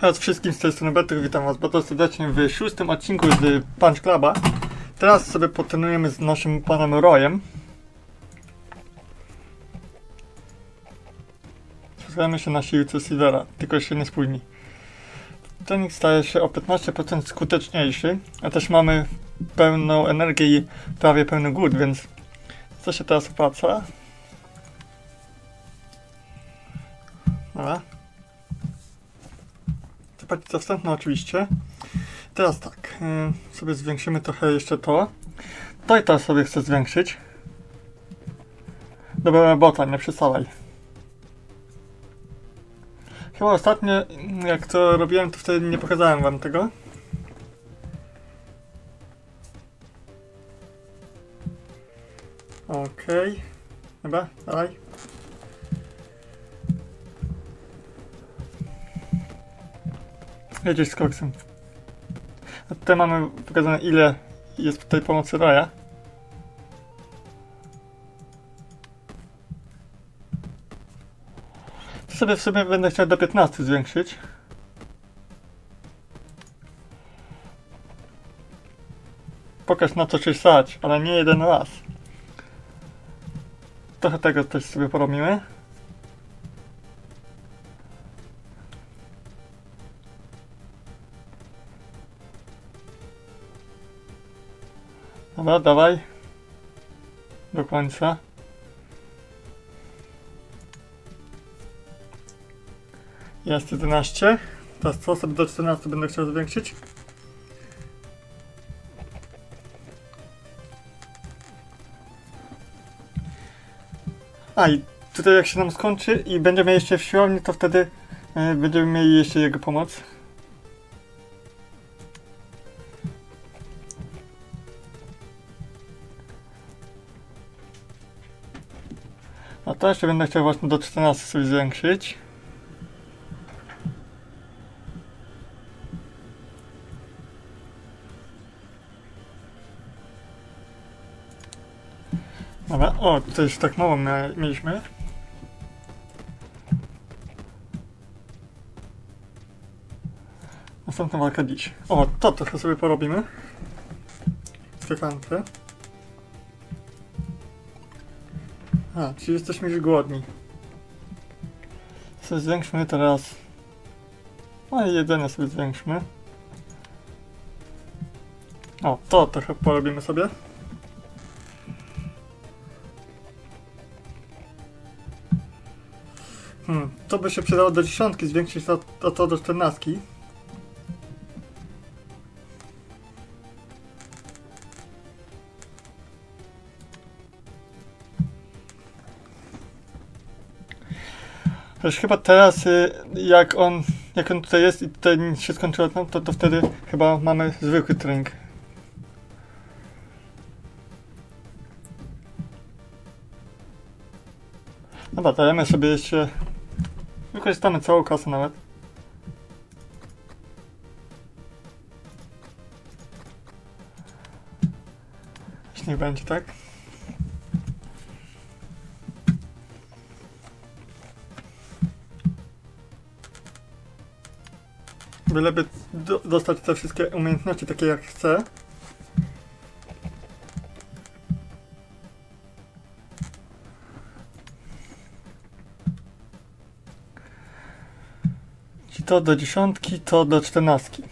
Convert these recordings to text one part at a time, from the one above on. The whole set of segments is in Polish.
Teraz wszystkim z tej strony Better, witam was bardzo serdecznie w szóstym odcinku z Punch Cluba. Teraz sobie potrenujemy z naszym panem Royem. Spotkajmy się na siłce Silvera, tylko się nie spóźni. Trening staje się o 15% skuteczniejszy, a też mamy pełną energię i prawie pełny głód, więc co się teraz opłaca? Dobra. Zobaczcie za oczywiście. Teraz tak, y, sobie zwiększymy trochę jeszcze to. To i to sobie chcę zwiększyć. Dobra robota, nie przesadzaj. Chyba ostatnio, jak to robiłem, to wtedy nie pokazałem wam tego. Okej. Dobra, dalej. Jedziesz z koksem. A tutaj mamy pokazane ile jest tutaj pomocy Raja. To sobie w sumie będę chciał do 15 zwiększyć. Pokaż na co się stać, ale nie jeden raz. Trochę tego też sobie porobimy. Dobra, dawaj. Do końca. Jest 11. Teraz co sobie do 14 będę chciał zwiększyć? A i tutaj jak się nam skończy i będziemy jeszcze w siłowni, to wtedy e, będziemy mieli jeszcze jego pomoc. A to jeszcze będę chciał właśnie do 14 sobie zwiększyć. Dobra, o, już tak mało mieliśmy. Następna walka dziś. O, to trochę sobie porobimy. Skakance. A, czyli jesteśmy już głodni. Co zwiększmy teraz. No i jedzenie sobie zwiększmy. O, to trochę porobimy sobie. Hmm, to by się przydało do dziesiątki, zwiększyć to do czternastki. Też chyba teraz, y, jak on, jak on tutaj jest i tutaj się skończyło, no, to, to wtedy chyba mamy zwykły trening. Dobra, dajemy sobie jeszcze, wykorzystamy całą kasę nawet. Jeśli niech będzie, tak? Byleby do, dostać te wszystkie umiejętności takie jak chcę. Ci to do dziesiątki, to do czternastki.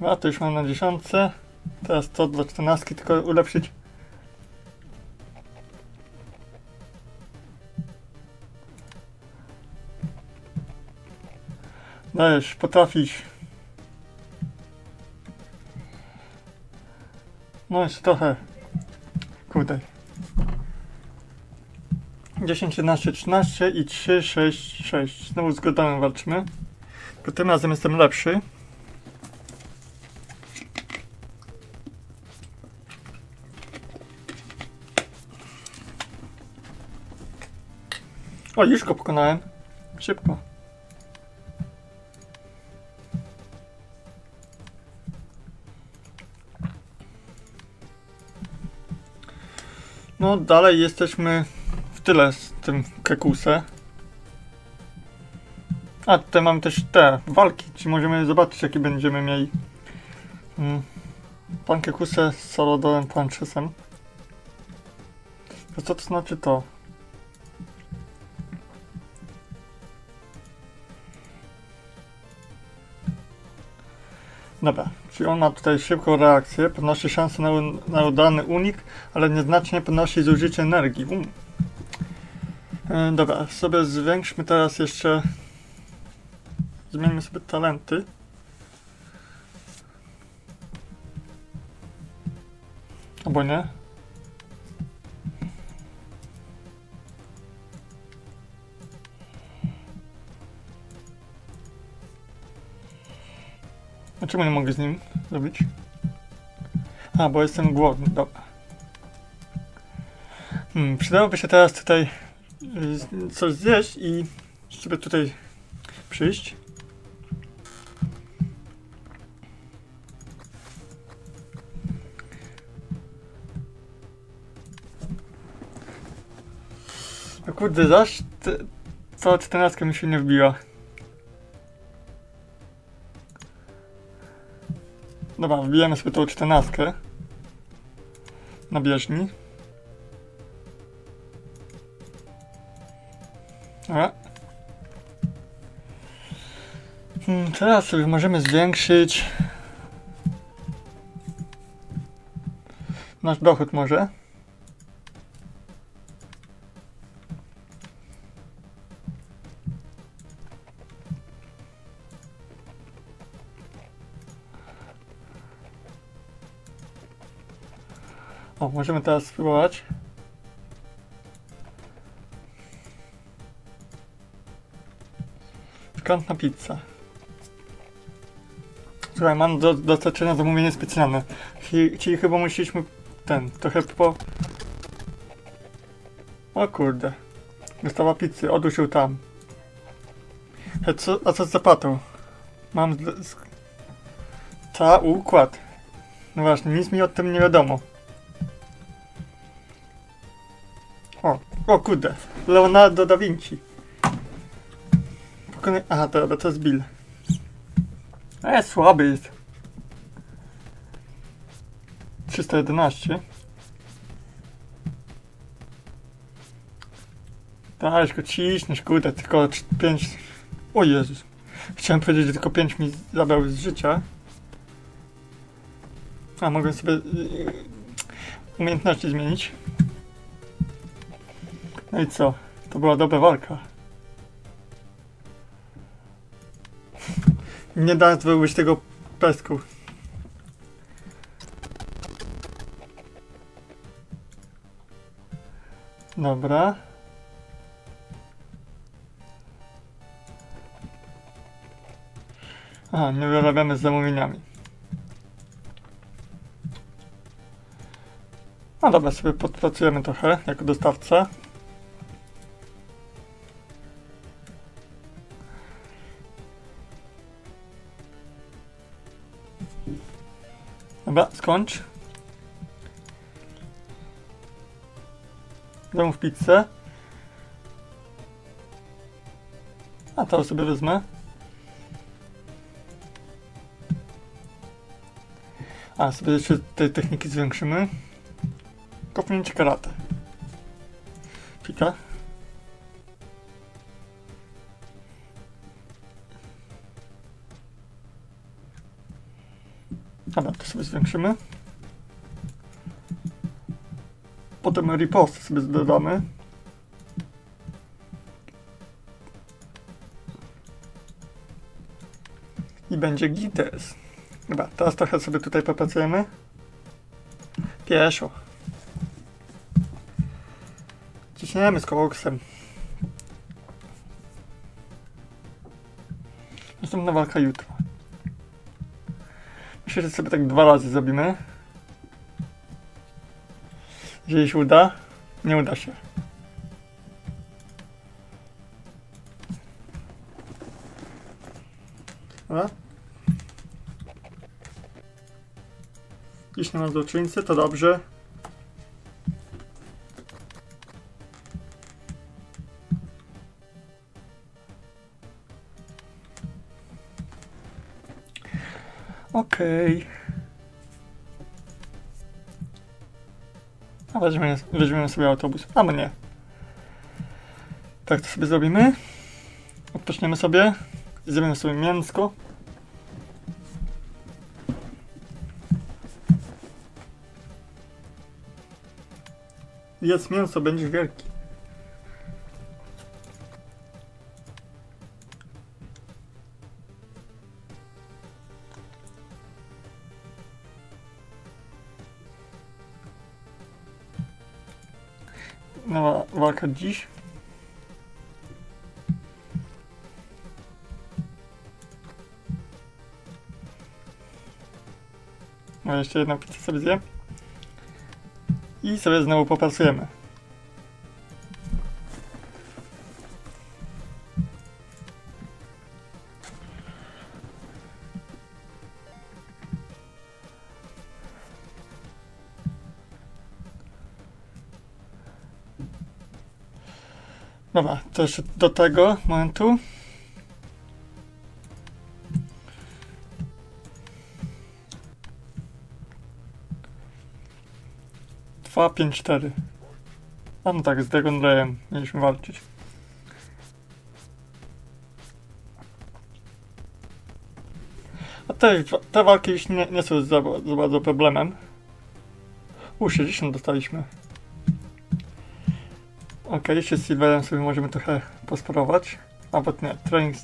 Dobra, to już mam na dziesiątce. Teraz to dla czternastki tylko ulepszyć. Dajesz, potrafisz. No jeszcze trochę. Kurde. 10, 11, 13 i 3, 6, 6. Znowu z godami walczymy. Tylko tym razem jestem lepszy. O, już go pokonałem. Szybko. No, dalej jesteśmy w tyle z tym kekusem. A, te mam też te walki, czy możemy zobaczyć, jakie będziemy mieli. Mm. Pan Kekusę z Solodorem Panczesem. To co to znaczy to? Dobra, czyli on ma tutaj szybką reakcję, podnosi szansę na, na udany unik, ale nieznacznie podnosi zużycie energii. Um. E, dobra, sobie zwiększmy teraz jeszcze. Zmieńmy sobie talenty. Albo nie? Czemu nie mogę z nim zrobić? A, bo jestem głodny, dobra. Hmm, przydałoby się teraz tutaj y, coś zjeść i sobie tutaj przyjść. No kurde, zaś cała czternastka mi się nie wbiła. Dobra, wbijemy sobie tą czternastkę. Na bieżni. Dobra. Hmm, teraz sobie możemy zwiększyć nasz dochód może. O, możemy teraz spróbować. Pikantna pizza. Słuchaj, mam do dostarczenia zamówienie specjalne. Czyli chyba musieliśmy ten, trochę po... O kurde. Dostawa pizzy, ją tam. A co, a co z zapłatą? Mam... Z... Ta układ. No właśnie, nic mi o tym nie wiadomo. O, kurde. Leonardo da Vinci. Pokona... Aha, dobra, to jest Bill. E, słaby jest. 311. Dajesz go ciśniesz, kurde, tylko 5... O Jezus. Chciałem powiedzieć, że tylko 5 mi zabrał z życia. A, mogę sobie y, y, umiejętności zmienić. No i co? To była dobra walka. Nie nazwałbyś tego pesku. Dobra. Aha, nie wyrabiamy z zamówieniami. No dobra, sobie podpracujemy trochę jako dostawca. Skończ. Zamów pizzę. A to sobie wezmę. A, sobie jeszcze tej techniki zwiększymy. Kopnięcie karate. Pika. Dobra, to sobie zwiększymy. Potem riposte sobie dodamy. I będzie gites. Dobra, teraz trochę sobie tutaj popracujemy. Pieszo. Ciśniemy z koksem. Następna walka jutro. Myślę, że sobie tak dwa razy zrobimy. Jeżeli się uda, nie uda się. Dobra. Jeśli ma złoczyńcy, to dobrze. Okej. Okay. A weźmiemy, weźmiemy sobie autobus. A nie. Tak to sobie zrobimy. Odpoczniemy sobie. Zjemy sobie mięsko. Jest mięso, będziesz wielki. Nowa walka dziś. No jeszcze jedną pizzę sobie zjem. I sobie znowu popracujemy. Jeszcze do tego momentu. Dwa, pięć, cztery. A no tak, z Dragonlayem mieliśmy walczyć. A te, te walki już nie, nie są za, za bardzo problemem. U, 60 dostaliśmy. Okej, jeszcze z Silverem sobie możemy trochę posporować. Albo nie, trening,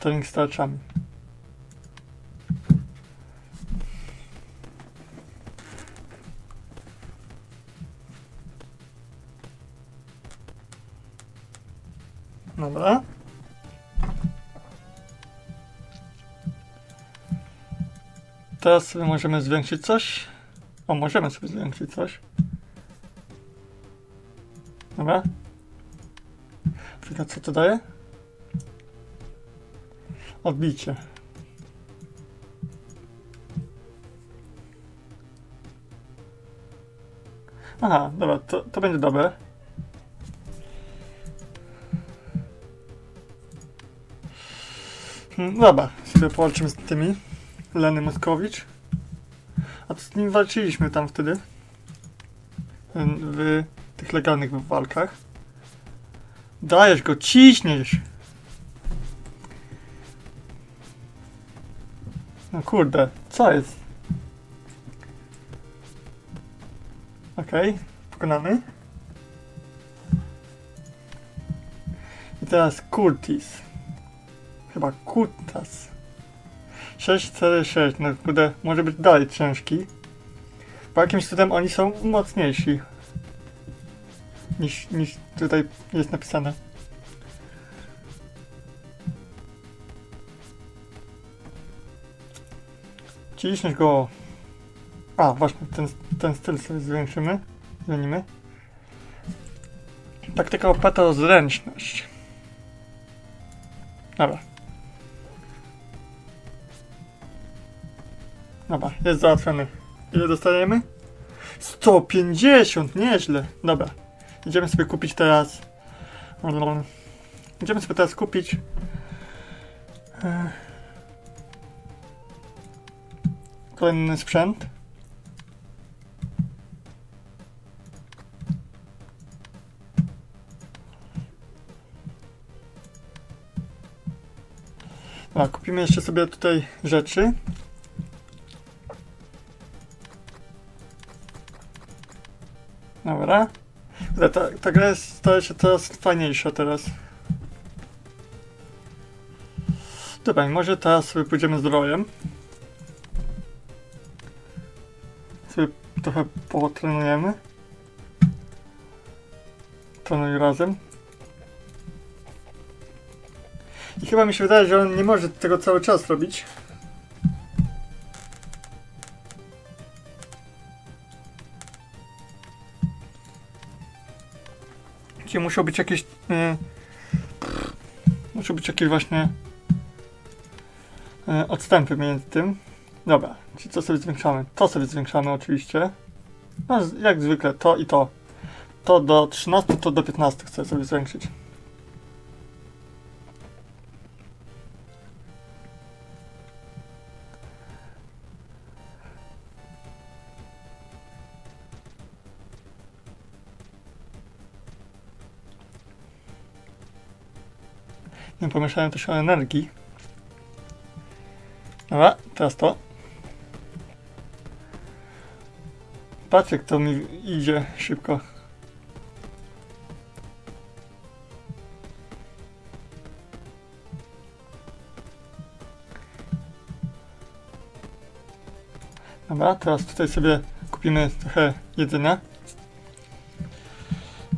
trening z tarczami. Dobra. Teraz sobie możemy zwiększyć coś. O, możemy sobie zwiększyć coś. Dobra. Czekaj, co to daje? Odbicie. Aha, dobra, to, to będzie dobre. Hmm, Dobra, sobie powalczymy z tymi. Leny Moskowicz. A z nim walczyliśmy tam wtedy. W tych legalnych walkach. Dajesz go, ciśniesz! No kurde, co jest? Okej, pokonany. I teraz Curtis. Chyba Kutas. 646, no kurde, może być dalej ciężki. Bo jakimś cudem oni są mocniejsi niż, niż tutaj jest napisane. Ciśniesz go. A, właśnie, ten, ten styl sobie zwiększymy. Zmienimy. Taktyka oparta o zręczność. Dobra. Dobra, jest załatwiony. Ile dostajemy? 150, nieźle. Dobra. Idziemy sobie kupić teraz. Idziemy sobie teraz kupić. e, Kolejny sprzęt. A, kupimy jeszcze sobie tutaj rzeczy. Dobra. Ale ta, ta gra jest, staje się coraz fajniejsza teraz. Dobra, może teraz sobie pójdziemy z Rojem. Sobie trochę potrenujemy. Trenuj razem. I chyba mi się wydaje, że on nie może tego cały czas robić. Muszą być jakieś... E, muszą być jakieś właśnie... E, odstępy między tym. Dobra, czyli co sobie zwiększamy? To sobie zwiększamy oczywiście. No, jak zwykle, to i to. To do 13, to do 15 chcę sobie zwiększyć. Nie pomyślałem też o energii. Dobra, teraz to. Patrz jak to mi idzie szybko. Dobra, teraz tutaj sobie kupimy trochę jedzenia.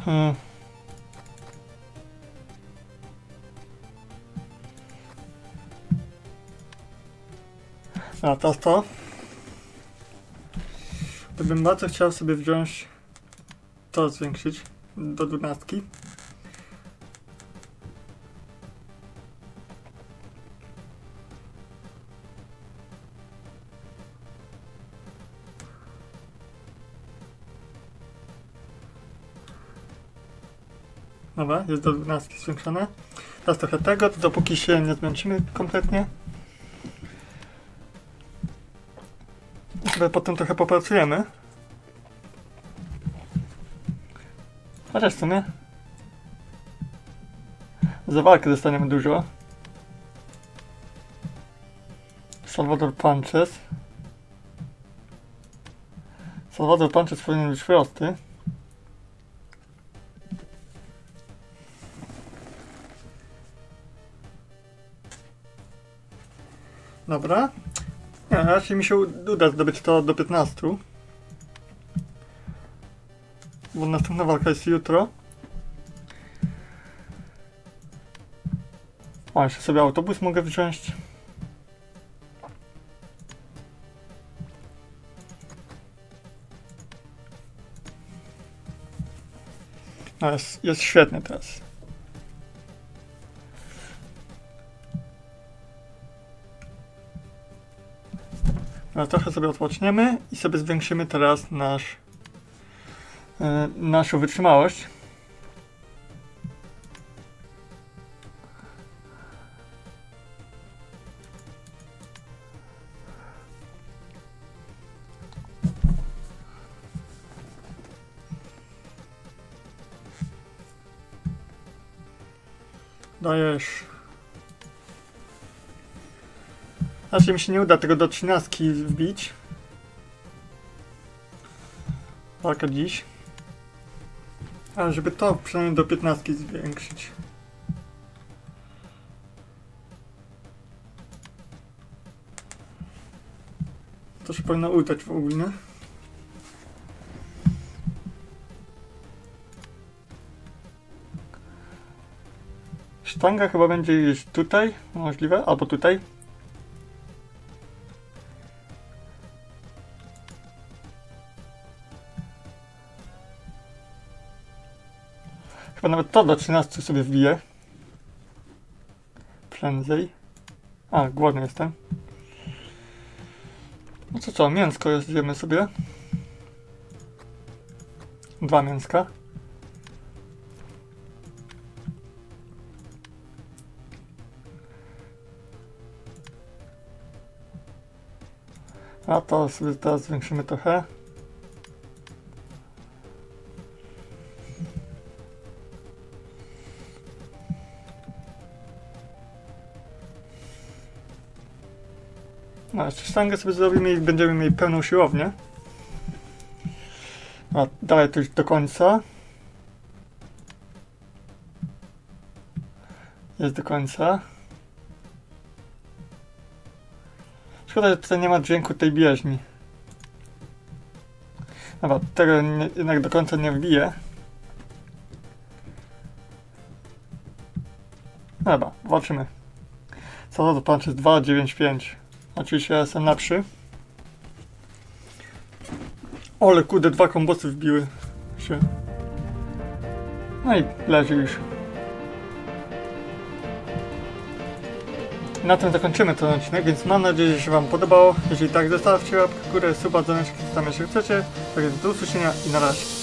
Hmm. A to. To bym bardzo chciał sobie wziąć to zwiększyć do dwunastki. Dobra, jest do 12 zwiększone. Teraz trochę tego, dopóki się nie zmęczymy kompletnie. Sobie potem trochę popracujemy. Chociaż w sumie za walkę dostaniemy dużo. Salvador Punches. Salvador Punches powinien być prosty. Dobra. Raczej mi się uda zdobyć to do 15. Bo następna walka jest jutro. O, jeszcze sobie autobus mogę wziąć. No, jest, jest świetny teraz. No, trochę sobie odpoczniemy i sobie zwiększymy teraz nasz, e, naszą wytrzymałość. Dajesz. Raczej mi się nie uda tego do 13 wbić. Walka dziś. Ale żeby to przynajmniej do 15 zwiększyć. To się powinno udać w ogóle. Sztanga chyba będzie gdzieś tutaj, możliwe, albo tutaj. Chyba nawet to do 13 sobie wbiję. Prędzej. A, głodny jestem. No co co, mięsko zjemy sobie. Dwa mięska. A to sobie teraz zwiększymy trochę. No, jeszcze sztangę sobie zrobimy i będziemy mieli pełną siłownię. A dalej to już do końca. Jest do końca. Szkoda, że tutaj nie ma dźwięku tej bieżni. Dobra, tego nie, jednak do końca nie wbiję. Dobra, zobaczymy. Co to punch jest 295. Oczywiście ja jestem lepszy. Ole kude, dwa kombosy wbiły się. No i leży już. Na tym zakończymy ten odcinek, więc mam nadzieję, że się Wam podobało. Jeżeli tak, zostawcie łapkę w górę, suba, dzwoneczki, tam jeszcze chcecie. Tak więc do usłyszenia i na razie.